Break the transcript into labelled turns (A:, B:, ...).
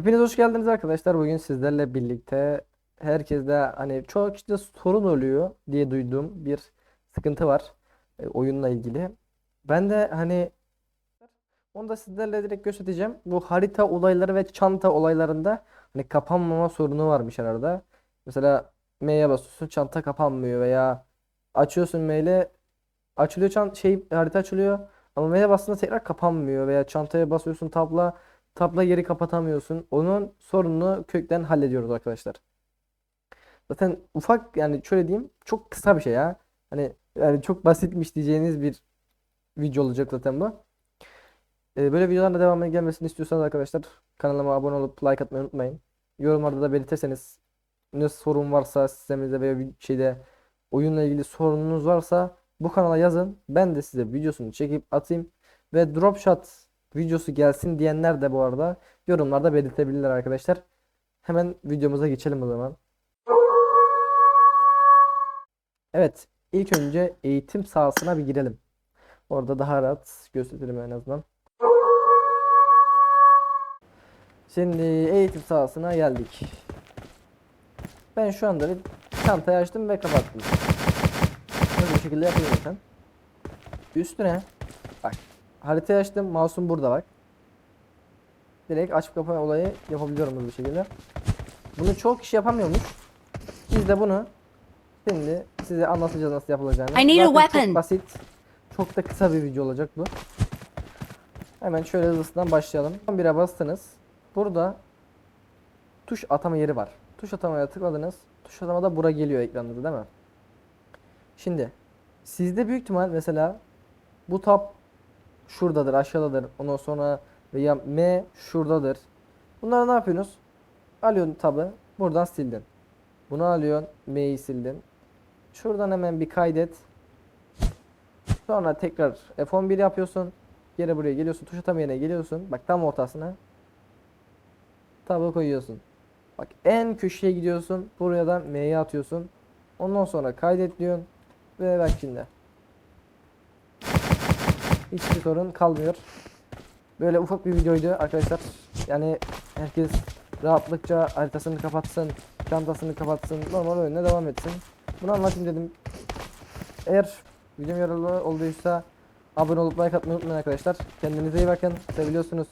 A: Hepiniz hoş geldiniz arkadaşlar. Bugün sizlerle birlikte herkeste hani çok işte sorun oluyor diye duyduğum bir sıkıntı var e, oyunla ilgili. Ben de hani onu da sizlerle direkt göstereceğim. Bu harita olayları ve çanta olaylarında hani kapanmama sorunu varmış arada. Mesela M'ye basıyorsun çanta kapanmıyor veya açıyorsun M'yle açılıyor çan şey harita açılıyor ama M'ye bastığında tekrar kapanmıyor veya çantaya basıyorsun tabla tabla yeri kapatamıyorsun. Onun sorununu kökten hallediyoruz arkadaşlar. Zaten ufak yani şöyle diyeyim çok kısa bir şey ya. Hani yani çok basitmiş diyeceğiniz bir video olacak zaten bu. Ee, böyle videoların devamını gelmesini istiyorsanız arkadaşlar kanalıma abone olup like atmayı unutmayın. Yorumlarda da belirtirseniz ne sorun varsa sitemizde veya bir şeyde oyunla ilgili sorununuz varsa bu kanala yazın. Ben de size videosunu çekip atayım. Ve drop shot videosu gelsin diyenler de bu arada yorumlarda belirtebilirler arkadaşlar. Hemen videomuza geçelim o zaman. Evet, ilk önce eğitim sahasına bir girelim. Orada daha rahat gösterelim en azından. Şimdi eğitim sahasına geldik. Ben şu anda bir çantayı açtım ve kapattım. Bir şekilde yapayım zaten. Üstüne bak haritayı açtım. Mouse'um burada bak. Direkt açıp kapama olayı yapabiliyorum hızlı bir şekilde. Bunu çok kişi yapamıyormuş. Biz de bunu şimdi size anlatacağız nasıl yapılacağını.
B: I need a weapon.
A: Çok basit. Çok da kısa bir video olacak bu. Hemen şöyle hızlısından başlayalım. 11'e bastınız. Burada tuş atama yeri var. Tuş atamaya tıkladınız. Tuş atamada bura geliyor ekranınızda değil mi? Şimdi sizde büyük ihtimal mesela bu tab şuradadır, aşağıdadır. Ondan sonra veya M şuradadır. Bunları ne yapıyorsunuz? Alıyorsun tabı, buradan sildin. Bunu alıyorsun, M'yi sildin. Şuradan hemen bir kaydet. Sonra tekrar F11 yapıyorsun. Geri buraya geliyorsun, tuş atama yerine geliyorsun. Bak tam ortasına. Tabı koyuyorsun. Bak en köşeye gidiyorsun. Buraya da M'yi atıyorsun. Ondan sonra kaydet diyorsun. Ve bak şimdi. Hiçbir sorun kalmıyor. Böyle ufak bir videoydu arkadaşlar. Yani herkes rahatlıkça haritasını kapatsın, çantasını kapatsın, normal oyununa devam etsin. Bunu anlatayım dedim. Eğer videom yararlı olduysa abone olup like atmayı unutmayın arkadaşlar. Kendinize iyi bakın. Seviliyorsunuz.